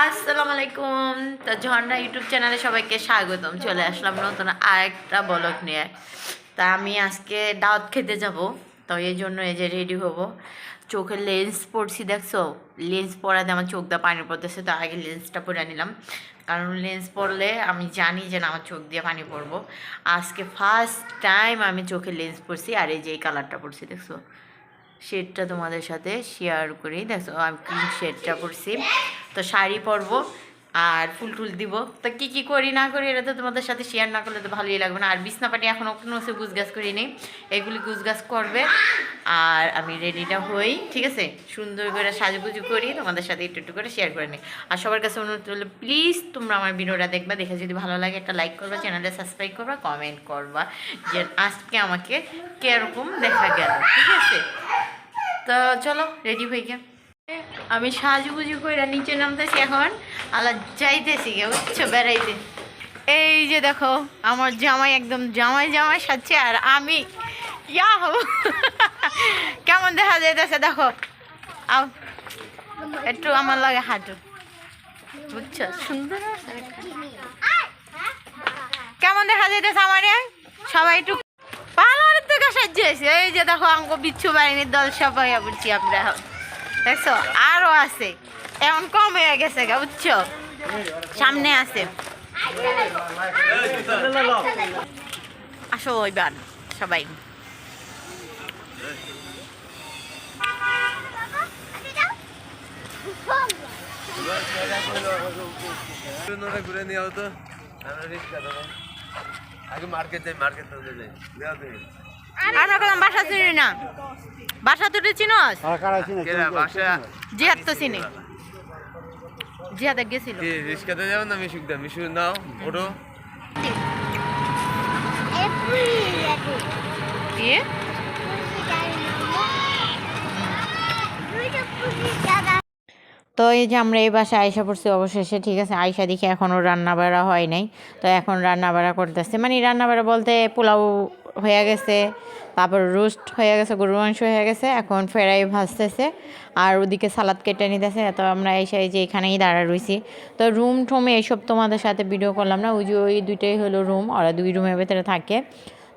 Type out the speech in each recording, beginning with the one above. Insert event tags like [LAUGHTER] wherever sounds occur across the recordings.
আসসালামু আলাইকুম তো ঝর্ণা ইউটিউব চ্যানেলে সবাইকে স্বাগতম। চলে আসলাম নতুন আরেকটা বলক নিয়ে। তা আমি আজকে দাওয়াত খেতে যাব। তো এই জন্য এই যে রেডি হব। চোখের লেন্স পরছি, দেখছ? লেন্স পরাতে আমার চোখ দিয়ে পানি পড়তেছে, তো আগে লেন্সটা পরে নিলাম। কারণ লেন্স পরলে আমি জানি যে না, আমার চোখ দিয়ে পানি পড়ব। আজকে ফার্স্ট টাইম আমি চোখে লেন্স পরছি, আর এই যে এই কালারটা পরছি, দেখছ? শেডটা তোমাদের সাথে শেয়ার করি। দেখো আমি ক্রিম শেডটা পরছি। তো শাড়ি পরবো আর ফুল টুল দিব। তো কী কী করি না করি এটা তো তোমাদের সাথে শেয়ার না করলে তো ভালোই লাগবে না। আর বিছনা পাটি এখনও কোনো সে গুছগাছ করিনি। এগুলি গুছগাছ করবে আর আমি রেডিটা হই, ঠিক আছে? সুন্দর করে সাজুগুজু করি, তোমাদের সাথে একটু একটু করে শেয়ার করে নিই। আর সবার কাছে অনুরোধ করলে প্লিজ তোমরা আমার ভিডিওটা দেখবা, দেখে যদি ভালো লাগে একটা লাইক করবা চ্যানেলটা সাবস্ক্রাইব করবা কমেন্ট করবা, যে আজকে আমাকে কীরকম দেখা গেল, ঠিক আছে? তো চলো রেডি হয়ে গে আমি সাজুগুজু করে নিচে নামতেছি এখন। আলা যাইতেছি গে বেড়াইতে। এই যে দেখো, আমার জামাই একদম জামাই জামাই সাজছে আর আমি ইয়াহু। কেমন দেখা যাইতেছে দেখো? আও, একটু আমার লাগে হাঁটু। বুঝছ? সুন্দর। কেমন দেখা যাইতেছে আমারে? সবাই একটু পাহাড়ের থেকে সাজিয়েছে এই যে দেখো অঙ্ক বিচ্ছু বাহিনীর দল সবাই বুঝছি আমরা এখন। দেখছ? আরও আছে। এখন কম হয়ে গেছে গা, বুঝছ? সামনে আছে। আসো এবার, সবাই। ঘুরে নিয়ে হতো আমরা আগে মার্কেট যাই মার্কেট যাই। আমরা কোনো বাসা চিনি না। বাসা তুই চিনস? জিহাদ তো চিনি। জিহাদে গেছিল। কি রিক্সাতে যাও না মিশুক দাও মিশু নাও কি? তো এই যে আমরা এই বাসায় আয়সা পড়ছি অবশেষে ঠিক আছে? আয়সা দেখি এখনও রান্না বাড়া হয় নাই। তো এখন রান্না বাড়া করতেছে। মানে রান্না বাড়া বলতে পোলাও হয়ে গেছে, তারপর রোস্ট হয়ে গেছে, গরুর মাংস হয়ে গেছে, এখন ফেরাই ভাজতেছে, আর ওদিকে সালাদ কেটে নিতেছে, তো আমরা এসে যে এখানেই দাঁড়া রয়েছি তো রুম ঠোমে এইসব তোমাদের সাথে ভিডিও করলাম না, ওই যে ওই দুইটাই হলো রুম ওরা দুই রুমের ভেতরে থাকে।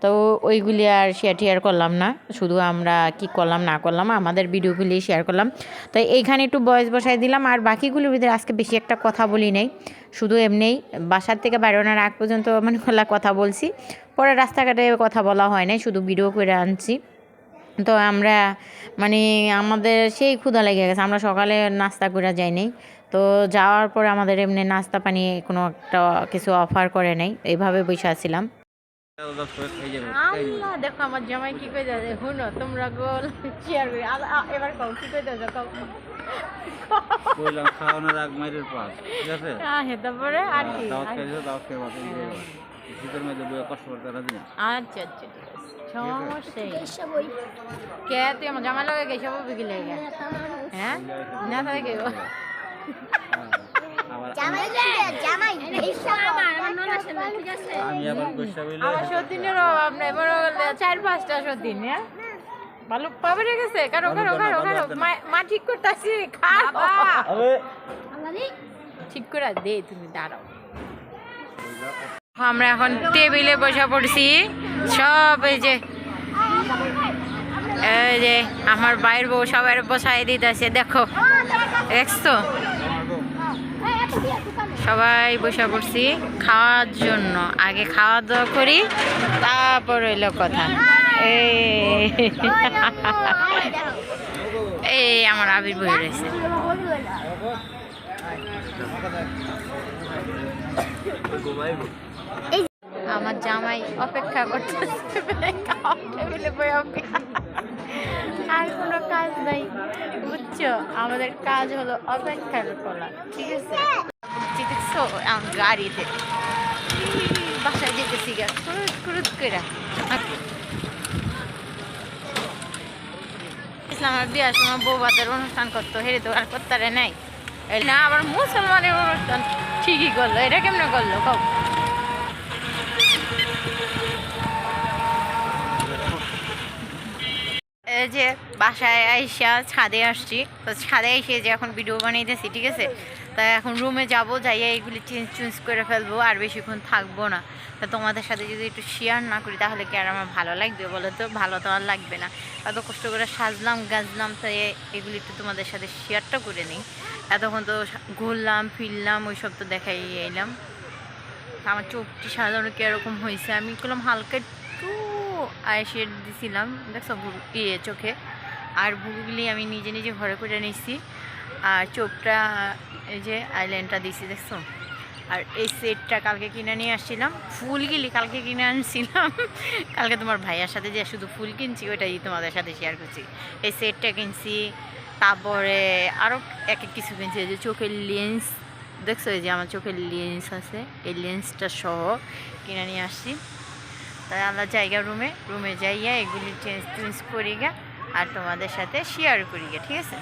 তো ওইগুলি আর শেয়ার টিয়ার করলাম না, শুধু আমরা কি করলাম, না করলাম, আমাদের ভিডিওগুলি শেয়ার করলাম। তো এইখানে একটু বয়স বসাই দিলাম, আর বাকিগুলোর ভিতরে আজকে বেশি একটা কথা বলি নেই, শুধু এমনিই বাসার থেকে বেরোনোর আগ পর্যন্ত মানে খোলা কথা বলছি। পরে রাস্তাঘাটে কথা বলা হয় নাই শুধু ভিডিও করে আনছি। তো আমরা মানে আমাদের সেই ক্ষুধা লেগে গেছে আমরা সকালে নাস্তা করে যাই নাই। তো যাওয়ার পরে আমাদের এমনি নাস্তা পানি কোনো একটা কিছু অফার করে নাই এইভাবে বসে আছিলাম। দেখো আমার জামাই কি কই যাচ্ছে শুনো তোমরা গোল শেয়ার করি এবার কও কি কই যাচ্ছে কও। কইলাম খাওয়ানোর আগ মাইরের পাস ঠিক আছে? হ্যাঁ তারপরে আর কি দাওয়াত খাইছো দাওয়াত খেয়ে বাসে গিয়ে এবার। শীতের মধ্যে বইয়ে কষ্ট করতে রাজি না। আচ্ছা আচ্ছা ঠিক আছে। সমস্যাই কে তুই আমার জামাই লাগে গেছে বাবু কি লাগে হ্যাঁ? না থাকে আবার আমি আবার পয়সা বইলে আমার সতীনের অভাব নাই বড় হলে চার পাঁচটা সতীন হ্যাঁ? ঠিক আসি খাও ঠিক করে দে তুমি দাঁড়াও। আমরা এখন টেবিলে বসে পড়ছি। সব এই যে এই যে আমার বাইর বউ সবাই বসাই দিতেছে, দেখো। দেখছ? সবাই বসে পড়ছি খাওয়ার জন্য। আগে খাওয়া দাওয়া করি, তারপর হইল কথা। এই আমার আবির বই রয়েছে। ঘুমাইবো। আমার জামাই অপেক্ষা বই অপেক্ষা আর কোনো কাজ নাই, বুঝছ? আমাদের কাজ হলো অপেক্ষার করা ঠিক আছে? আমার গাড়িতে। বাসায় যেতেছি গা কুরুত কুরুত করে ইসলামের বিয়ার সময় বউ অনুষ্ঠান করতো, হেরে তো আর করতে নাই। না, আবার মুসলমানের অনুষ্ঠান ঠিকই করল, এটা কেমনে করল কব এই যে বাসায় আইসা ছাদে আসছি। তো ছাদে এসে যে এখন ভিডিও বানাইতেছি, ঠিক আছে? তাই এখন রুমে যাব, যাইয়া এইগুলি চেঞ্জ চুঞ্জ করে ফেলব, আর বেশিক্ষণ থাকব না। তা তোমাদের সাথে যদি একটু শেয়ার না করি, তাহলে কি আর আমার ভালো লাগবে বলো তো? ভালো তো আর লাগবে না। এত কষ্ট করে সাজলাম, গাজলাম, তো এগুলি একটু তোমাদের সাথে শেয়ারটা করে নিই। এতক্ষণ তো ঘুরলাম, ফিরলাম ওই সব তো দেখাই এলাম। আমার চোখটি সাজানো কীরকম হয়েছে আমি করলাম হালকা একটু আই শেড দিছিলাম দেখছ ভুরু- ইয়ে চোখে। আর ভুরুগুলি আমি নিজে নিজে ঘরে করে নিছি। আর চোখটা, এই যে আইল্যান্ডটা দিছি, দেখছ? আর এই সেটটা কালকে কিনে নিয়ে আসছিলাম। ফুলগুলি কালকে কিনে আনছিলাম। [LAUGHS] কালকে তোমার ভাইয়ার সাথে যে শুধু ফুল কিনছি, ওইটাই তোমাদের সাথে শেয়ার করছি। এই সেটটা কিনছি, তারপরে আরও এক এক কিছু কিনছি যে চোখের লেন্স দেখছ এই যে আমার চোখের লেন্স আছে, এই লেন্সটা সহ কিনে নিয়ে আসছি। তাই আমরা জায়গা রুমে রুমে যাইয়া এগুলি চেঞ্জ চেঞ্জ করি গা আর তোমাদের সাথে শেয়ার করি গা ঠিক আছে?